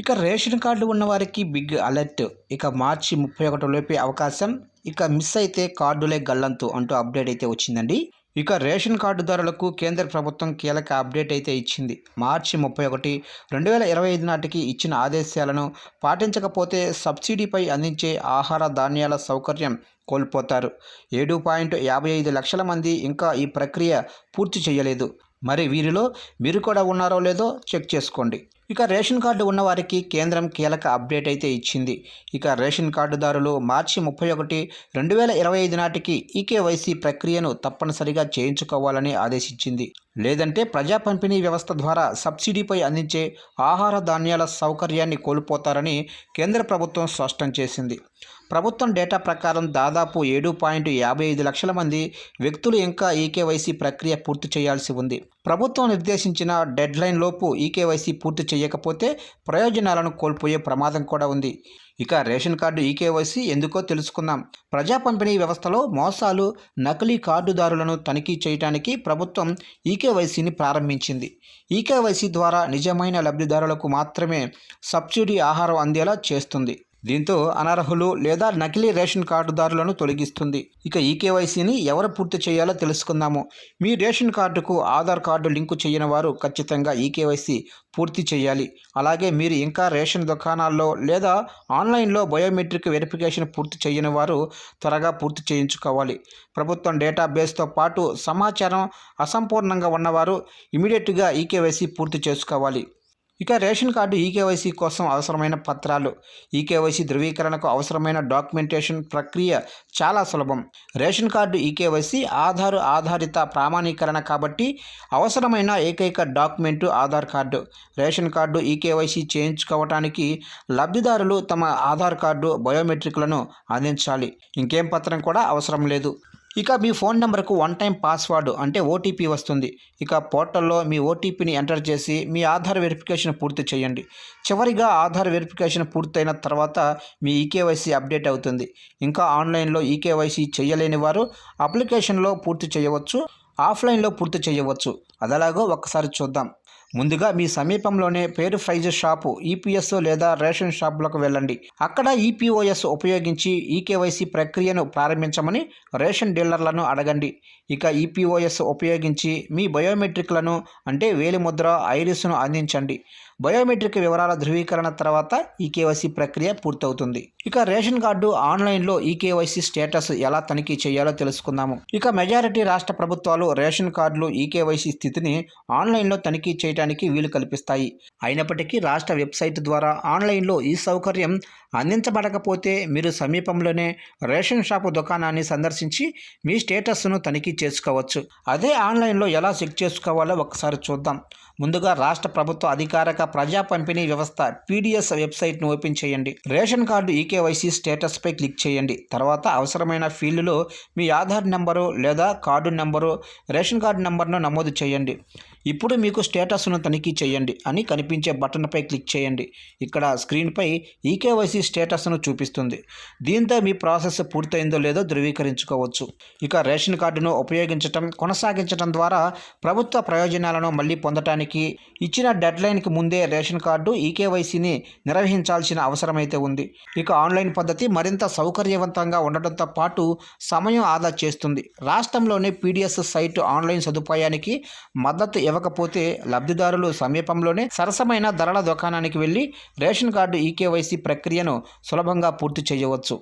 ఇక ration card ఉన్నవారికి big alert. ఇక మార్చి ముప్పై ఒకటి లోపే అవకాశం. ఇక మిస్ అయితే కార్డులే గల్లంతు అంటూ అప్డేట్ అయితే వచ్చిందండి. ఇక రేషన్ కార్డుదారులకు కేంద్ర ప్రభుత్వం కీలక అప్డేట్ అయితే ఇచ్చింది. మార్చి ముప్పై ఒకటి రెండు వేల ఇరవై ఐదు నాటికి ఇచ్చిన ఆదేశాలను పాటించకపోతే సబ్సిడీపై అందించే ఆహార ధాన్యాల సౌకర్యం కోల్పోతారు. ఏడు పాయింట్ యాభై ఐదు లక్షల మంది ఇంకా ఈ ప్రక్రియ పూర్తి చేయలేదు. మరి వీరిలో మీరు కూడా ఉన్నారో లేదో చెక్ చేసుకోండి. ఇక రేషన్ కార్డు ఉన్నవారికి కేంద్రం కీలక అప్డేట్ అయితే ఇచ్చింది. ఇక రేషన్ కార్డుదారులు మార్చి ముప్పై ఒకటి రెండు వేల ఇరవై ఐదు నాటికి ఈకేవైసీ ప్రక్రియను తప్పనిసరిగా చేయించుకోవాలని ఆదేశించింది. లేదంటే ప్రజా పంపిణీ వ్యవస్థ ద్వారా సబ్సిడీపై అందించే ఆహార ధాన్యాల సౌకర్యాన్ని కోల్పోతారని కేంద్ర ప్రభుత్వం స్పష్టం చేసింది. ప్రభుత్వం డేటా ప్రకారం దాదాపు ఏడు పాయింట్ యాభై ఐదు లక్షల మంది వ్యక్తులు ఇంకా ఈకేవైసీ ప్రక్రియ పూర్తి చేయాల్సి ఉంది. ప్రభుత్వం నిర్దేశించిన డెడ్లైన్ లోపు ఈకేవైసీ పూర్తి చేయకపోతే ప్రయోజనాలను కోల్పోయే ప్రమాదం కూడా ఉంది. ఇక రేషన్ కార్డు ఈకేవైసీ ఎందుకో తెలుసుకుందాం. ప్రజా పంపిణీ వ్యవస్థలో మోసాలు నకిలీ కార్డుదారులను తనిఖీ చేయడానికి ప్రభుత్వం ఈకేవైసీని ప్రారంభించింది. ఈకేవైసీ ద్వారా నిజమైన లబ్ధిదారులకు మాత్రమే సబ్సిడీ ఆహారం అందేలా చేస్తుంది. దీంతో అనర్హులు లేదా నకిలీ రేషన్ కార్డుదారులను తొలగిస్తుంది. ఇక ఈ కేవైసీని ఎవరు పూర్తి చేయాలో తెలుసుకుందాము. మీ రేషన్ కార్డుకు ఆధార్ కార్డు లింకు చేయని వారు ఖచ్చితంగా ఈ కేవైసీ పూర్తి చేయాలి. అలాగే మీరు ఇంకా రేషన్ దుకాణాల్లో లేదా ఆన్లైన్లో బయోమెట్రిక్ వెరిఫికేషన్ పూర్తి చేయని వారు త్వరగా పూర్తి చేయించుకోవాలి. ప్రభుత్వం డేటాబేస్తో పాటు సమాచారం అసంపూర్ణంగా ఉన్నవారు ఇమీడియట్గా ఈ కేవైసీ పూర్తి చేసుకోవాలి. ఇక రేషన్ కార్డు ఈకేవైసీ కోసం అవసరమైన పత్రాలు ఈకేవైసీ ధృవీకరణకు అవసరమైన డాక్యుమెంటేషన్ ప్రక్రియ చాలా సులభం. రేషన్ కార్డు ఈకేవైసీ ఆధార్ ఆధారిత ప్రామాణీకరణ కాబట్టి అవసరమైన ఏకైక document Aadhaar card. Ration card eKYC చేయించుకోవటానికి లబ్ధిదారులు తమ ఆధార్ కార్డు బయోమెట్రిక్లను అందించాలి. ఇంకేం పత్రం కూడా అవసరం లేదు. ఇక మీ ఫోన్ నెంబర్కు వన్ టైం పాస్వర్డ్ అంటే ఓటీపీ వస్తుంది. ఇక పోర్టల్లో మీ ఓటీపీని ఎంటర్ చేసి మీ ఆధార్ వెరిఫికేషన్ పూర్తి చేయండి. చివరిగా ఆధార్ వెరిఫికేషన్ పూర్తయిన తర్వాత మీ ఈకేవైసీ అప్డేట్ అవుతుంది. ఇంకా ఆన్లైన్లో ఈకేవైసీ చేయలేని వారు అప్లికేషన్లో పూర్తి చేయవచ్చు. ఆఫ్లైన్లో పూర్తి చేయవచ్చు. అదలాగో ఒకసారి చూద్దాం. ముందుగా మీ సమీపంలోనే పేరు ప్రైజ్ షాపు ఈపీఎస్ లేదా రేషన్ షాపులకు వెళ్ళండి. అక్కడ ఈపీఓఎస్ ఉపయోగించి ఈకేవైసీ ప్రక్రియను ప్రారంభించమని రేషన్ డీలర్లను అడగండి. ఇక ఈపీఓఎస్ ఉపయోగించి మీ బయోమెట్రిక్లను అంటే వేలిముద్ర ఐరిస్ను అందించండి. బయోమెట్రిక్ వివరాల ధృవీకరణ తర్వాత ఈ కేవైసీ ప్రక్రియ పూర్తవుతుంది. ఇక రేషన్ కార్డు ఆన్లైన్లో ఈ కేవైసీ స్టేటస్ ఎలా తనిఖీ చేయాలో తెలుసుకుందాము. ఇక మెజారిటీ రాష్ట్ర ప్రభుత్వాలు రేషన్ కార్డులు ఈ కేవైసీ స్థితిని ఆన్లైన్లో తనిఖీ చేయడానికి వీలు కల్పిస్తాయి. అయినప్పటికీ రాష్ట్ర వెబ్సైట్ ద్వారా ఆన్లైన్లో ఈ సౌకర్యం అందించబడకపోతే మీరు సమీపంలోనే రేషన్ షాపు దుకాణాన్ని సందర్శించి మీ స్టేటస్ను తనిఖీ చేసుకోవచ్చు. అదే ఆన్లైన్లో ఎలా చెక్ చేసుకోవాలో ఒకసారి చూద్దాం. ముందుగా రాష్ట్ర ప్రభుత్వ అధికారిక ప్రజా పంపిణీ వ్యవస్థ పీడిఎస్ వెబ్సైట్ను ఓపెన్ చేయండి. రేషన్ కార్డు ఈకేవైసీ స్టేటస్పై క్లిక్ చేయండి. తర్వాత అవసరమైన ఫీల్డ్లో మీ ఆధార్ నెంబరు లేదా కార్డు నెంబరు రేషన్ కార్డు నెంబర్ను నమోదు చేయండి. ఇప్పుడు మీకు స్టేటస్ను తనిఖీ చేయండి అని కనిపించే బటన్పై క్లిక్ చేయండి. ఇక్కడ స్క్రీన్పై ఈకేవైసీ స్టేటస్ను చూపిస్తుంది. దీంతో మీ ప్రాసెస్ పూర్తయిందో లేదో ధృవీకరించుకోవచ్చు. ఇక రేషన్ కార్డును ఉపయోగించటం కొనసాగించడం ద్వారా ప్రభుత్వ ప్రయోజనాలను మళ్ళీ పొందటానికి ఇచ్చిన డెడ్లైన్కి ముందే రేషన్ కార్డు ఈకేవైసీని నిర్వహించాల్సిన అవసరమైతే ఉంది. ఇక ఆన్లైన్ పద్ధతి మరింత సౌకర్యవంతంగా ఉండటంతో పాటు సమయం ఆదా చేస్తుంది. రాష్ట్రంలోని పీడిఎస్ సైట్ ఆన్లైన్ సదుపాయానికి మద్దతు ఇవ్వకపోతే లబ్ధిదారులు సమీపంలోనే సరసమైన ధరల దుకాణానికి వెళ్ళి రేషన్ కార్డు ఈకేవైసీ ప్రక్రియను సులభంగా పూర్తి చేయవచ్చు.